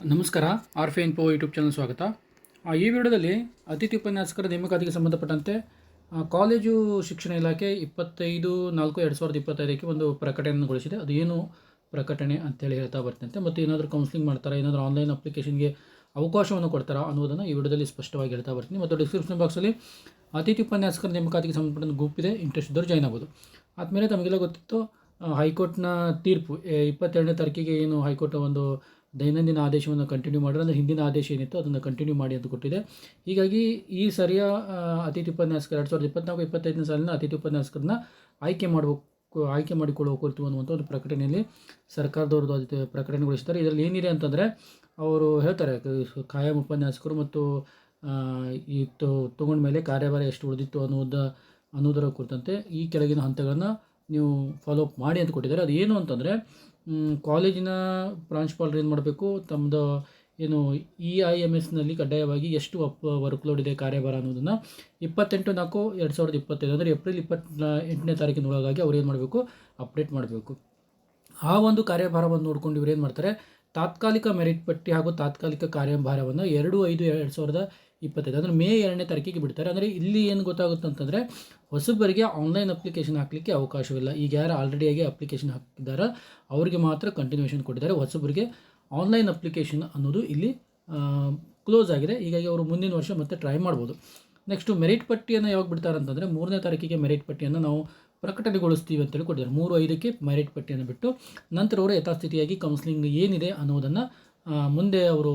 ನಮಸ್ಕಾರ R N ಪೋ YouTube channel ಸ್ವಾಗತ. ಈ ವಿಡಿಯೋದಲ್ಲಿ ಅತಿಥಿ ಉಪನ್ಯಾಸಕರ ನೇಮಕಾತಿಗೆ ಸಂಬಂಧಪಟ್ಟಂತೆ ಕಾಲೇಜು ಶಿಕ್ಷಣ ಇಲಾಖೆ ಇಪ್ಪತ್ತೈದು ನಾಲ್ಕು ಎರಡು ಸಾವಿರದ ಇಪ್ಪತ್ತೈದಕ್ಕೆ ಒಂದು ಪ್ರಕಟಣೆಗೊಳಿಸಿದೆ ಅದು ಏನು ಪ್ರಕಟಣೆ ಅಂತೇಳಿ ಹೇಳ್ತಾ ಬರ್ತಂತೆ ಮತ್ತು ಏನಾದರೂ ಕೌನ್ಸಿಲಿಂಗ್ ಮಾಡ್ತಾರೆ, ಏನಾದರೂ ಆನ್ಲೈನ್ ಅಪ್ಲಿಕೇಶನ್ಗೆ ಅವಕಾಶವನ್ನು ಕೊಡ್ತಾರಾ ಅನ್ನೋದನ್ನು ಈ ವಿಡಿಯೋದಲ್ಲಿ ಸ್ಪಷ್ಟವಾಗಿ ಹೇಳ್ತಾ ಬರ್ತೀನಿ. ಮತ್ತು ಡಿಸ್ಕ್ರಿಪ್ಷನ್ ಬಾಕ್ಸಲ್ಲಿ ಅತಿಥಿ ಉಪನ್ಯಾಸಕರ ನೇಮಕಾತಿಗೆ ಸಂಬಂಧಪಟ್ಟಂತ ಗ್ರೂಪ್ ಇದೆ. ಇಂಟ್ರೆಸ್ಟ್ ಇದ್ದವರು ಜಾಯ್ನ್ ಆಗ್ಬೋದು. ಆದಮೇಲೆ ತಮಗೆಲ್ಲ ಗೊತ್ತಿತ್ತು ಹೈಕೋರ್ಟ್ನ ತೀರ್ಪು ಇಪ್ಪತ್ತೆರಡನೇ ತಾರೀಕಿಗೆ ಏನು ಹೈಕೋರ್ಟ್ ಒಂದು ದೈನಂದಿನ ಆದೇಶವನ್ನು ಕಂಟಿನ್ಯೂ ಮಾಡಿದ್ರೆ, ಅಂದರೆ ಹಿಂದಿನ ಆದೇಶ ಏನಿತ್ತು ಅದನ್ನು ಕಂಟಿನ್ಯೂ ಮಾಡಿ ಅಂತ ಕೊಟ್ಟಿದೆ. ಹೀಗಾಗಿ ಈ ಸರಿಯ ಅತಿಥಿ ಉಪನ್ಯಾಸಕರು, ಎರಡು ಸಾವಿರದ ಇಪ್ಪತ್ನಾಲ್ಕು, ಇಪ್ಪತ್ತೈದನೇ ಸಾಲಿನ ಅತಿಥಿ ಉಪನ್ಯಾಸಕರನ್ನ ಆಯ್ಕೆ ಮಾಡಬೇಕು ಆಯ್ಕೆ ಮಾಡಿಕೊಳ್ಳುವ ಕುರಿತು ಅನ್ನುವಂಥ ಒಂದು ಪ್ರಕಟಣೆಯಲ್ಲಿ ಸರ್ಕಾರದವ್ರದ್ದು ಅದು ಪ್ರಕಟಣೆಗೊಳಿಸ್ತಾರೆ ಇದರಲ್ಲಿ ಏನಿದೆ ಅಂತಂದರೆ, ಅವರು ಹೇಳ್ತಾರೆ ಖಾಯಂ ಉಪನ್ಯಾಸಕರು ಮತ್ತು ಈ ತೊಗೊಂಡ ಮೇಲೆ ಕಾರ್ಯಭಾರ ಎಷ್ಟು ಉಳಿದಿತ್ತು ಅನ್ನೋದ ಅನ್ನೋದರ ಕುರಿತಂತೆ ಈ ಕೆಳಗಿನ ಹಂತಗಳನ್ನು ನೀವು ಫಾಲೋ ಅಪ್ ಮಾಡಿ ಅಂತ ಕೊಟ್ಟಿದ್ದಾರೆ. ಅದು ಏನು ಅಂತಂದರೆ ಕಾಲೇಜಿನ ಪ್ರಾಂಶುಪಾಲರು ಏನು ಮಾಡಬೇಕು? ತಮ್ಮದು ಏನು ಇ ಐ ಎಂ ಎಸ್ನಲ್ಲಿ ಕಡ್ಡಾಯವಾಗಿ ಎಷ್ಟು ಅಪ್ ವರ್ಕ್ ಲೋಡ್ ಇದೆ, ಕಾರ್ಯಭಾರ ಅನ್ನೋದನ್ನು ಇಪ್ಪತ್ತೆಂಟು ನಾಲ್ಕು ಎರಡು ಸಾವಿರದ ಇಪ್ಪತ್ತೈದು, ಅಂದರೆ ಏಪ್ರಿಲ್ ಇಪ್ಪತ್ತ ಎಂಟನೇ ತಾರೀಕಿನ ಒಳಗಾಗಿ ಅವ್ರು ಏನು ಮಾಡಬೇಕು? ಅಪ್ಡೇಟ್ ಮಾಡಬೇಕು. ಆ ಒಂದು ಕಾರ್ಯಭಾರವನ್ನು ನೋಡ್ಕೊಂಡು ಇವ್ರು ಏನು ಮಾಡ್ತಾರೆ? ತಾತ್ಕಾಲಿಕ ಮೆರಿಟ್ ಪಟ್ಟಿ ಹಾಗೂ ತಾತ್ಕಾಲಿಕ ಕಾರ್ಯಭಾರವನ್ನು ಎರಡು ಐದು ಎರಡು ಸಾವಿರದ ಇಪ್ಪತ್ತೈದು. ಅಂದರೆ ಮೇ ಎರಡನೇ ತಾರೀಕಿಗೆ ಬಿಡ್ತಾರೆ. ಅಂದರೆ ಇಲ್ಲಿ ಏನು ಗೊತ್ತಾಗುತ್ತೆ ಅಂತಂದರೆ ಹೊಸಬರಿಗೆ ಆನ್ಲೈನ್ ಅಪ್ಲಿಕೇಶನ್ ಹಾಕಲಿಕ್ಕೆ ಅವಕಾಶವಿಲ್ಲ. ಈಗ ಯಾರು ಆಲ್ರೆಡಿಯಾಗಿ ಅಪ್ಲಿಕೇಶನ್ ಹಾಕಿದ್ದಾರೆ ಅವರಿಗೆ ಮಾತ್ರ ಕಂಟಿನ್ಯೂಷನ್ ಕೊಟ್ಟಿದ್ದಾರೆ. ಹೊಸಬರಿಗೆ ಆನ್ಲೈನ್ ಅಪ್ಲಿಕೇಶನ್ ಅನ್ನೋದು ಇಲ್ಲಿ ಕ್ಲೋಸ್ ಆಗಿದೆ. ಹೀಗಾಗಿ ಅವರು ಮುಂದಿನ ವರ್ಷ ಮತ್ತೆ ಟ್ರೈ ಮಾಡ್ಬೋದು. ನೆಕ್ಸ್ಟು ಮೆರಿಟ್ ಪಟ್ಟಿಯನ್ನು ಯಾವಾಗ ಬಿಡ್ತಾರೆ ಅಂತಂದರೆ ಮೂರನೇ ತಾರೀಕಿಗೆ ಮೆರಿಟ್ ಪಟ್ಟಿಯನ್ನು ನಾವು ಪ್ರಕಟಣೆಗೊಳಿಸ್ತೀವಿ ಅಂತೇಳಿ ಕೊಟ್ಟಿದ್ದಾರೆ. ಮೂರು ಐದಕ್ಕೆ ಮೆರಿಟ್ ಪಟ್ಟಿಯನ್ನು ಬಿಟ್ಟು ನಂತರ ಅವರು ಯಥಾಸ್ಥಿತಿಯಾಗಿ ಕೌನ್ಸಿಲಿಂಗ್ ಏನಿದೆ ಅನ್ನೋದನ್ನು ಮುಂದೆ ಅವರು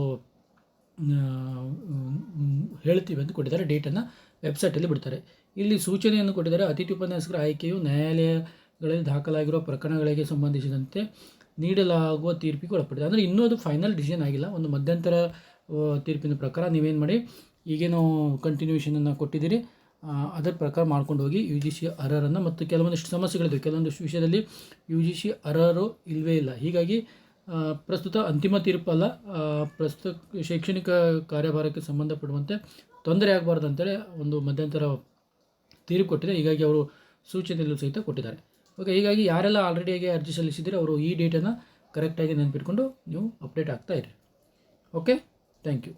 ಹೇಳ್ತೀವಿ ಅಂತ ಕೊಟ್ಟಿದ್ದಾರೆ. ಡೇಟನ್ನು ವೆಬ್ಸೈಟಲ್ಲಿ ಬಿಡ್ತಾರೆ. ಇಲ್ಲಿ ಸೂಚನೆಯನ್ನು ಕೊಟ್ಟಿದ್ದಾರೆ. ಅತಿಥಿ ಉಪನ್ಯಾಸಕರ ಆಯ್ಕೆಯು ನ್ಯಾಯಾಲಯಗಳಲ್ಲಿ ದಾಖಲಾಗಿರುವ ಪ್ರಕರಣಗಳಿಗೆ ಸಂಬಂಧಿಸಿದಂತೆ ನೀಡಲಾಗುವ ತೀರ್ಪಿಗೆ ಒಳಪಟ್ಟಿದೆ. ಅಂದರೆ ಇನ್ನೂ ಅದು ಫೈನಲ್ ಡಿಸಿಷನ್ ಆಗಿಲ್ಲ. ಒಂದು ಮಧ್ಯಂತರ ತೀರ್ಪಿನ ಪ್ರಕಾರ ನೀವೇನು ಮಾಡಿ, ಈಗೇನು ಕಂಟಿನ್ಯೂಷನನ್ನು ಕೊಟ್ಟಿದ್ದೀರಿ. ಅದರ ಪ್ರಕಾರ ಮಾಡ್ಕೊಂಡು ಹೋಗಿ ಯು ಜಿ ಸಿ ಅರ್ಹರನ್ನು, ಮತ್ತು ಕೆಲವೊಂದಿಷ್ಟು ಸಮಸ್ಯೆಗಳಿದೆ. ಕೆಲವೊಂದಿಷ್ಟು ವಿಷಯದಲ್ಲಿ ಯು ಜಿ ಸಿ ಅರ್ಹರು ಇಲ್ಲವೇ ಇಲ್ಲ. ಹೀಗಾಗಿ ಪ್ರಸ್ತುತ ಅಂತಿಮ ತೀರ್ಪಲ್ಲ ಪ್ರಸ್ತುತ ಶೈಕ್ಷಣಿಕ ಕಾರ್ಯಭಾರಕ್ಕೆ ಸಂಬಂಧಪಡುವಂತೆ ತೊಂದರೆ ಆಗಬಾರ್ದು ಅಂತೇಳಿ ಒಂದು ಮಧ್ಯಂತರ ತೀರ್ಪು ಕೊಟ್ಟಿದೆ. ಹೀಗಾಗಿ ಅವರು ಸೂಚನೆಗಳು ಸಹಿತ ಕೊಟ್ಟಿದ್ದಾರೆ. ಓಕೆ ಹೀಗಾಗಿ ಯಾರೆಲ್ಲ ಆಲ್ರೆಡಿಯಾಗಿ ಅರ್ಜಿ ಸಲ್ಲಿಸಿದರೆ ಅವರು ಈ ಡೇಟನ್ನು ಕರೆಕ್ಟಾಗಿ ನೆನಪಿಟ್ಕೊಂಡು ನೀವು ಅಪ್ಡೇಟ್ ಆಗ್ತಾ ಇರಿ ಓಕೆ ಥ್ಯಾಂಕ್ ಯು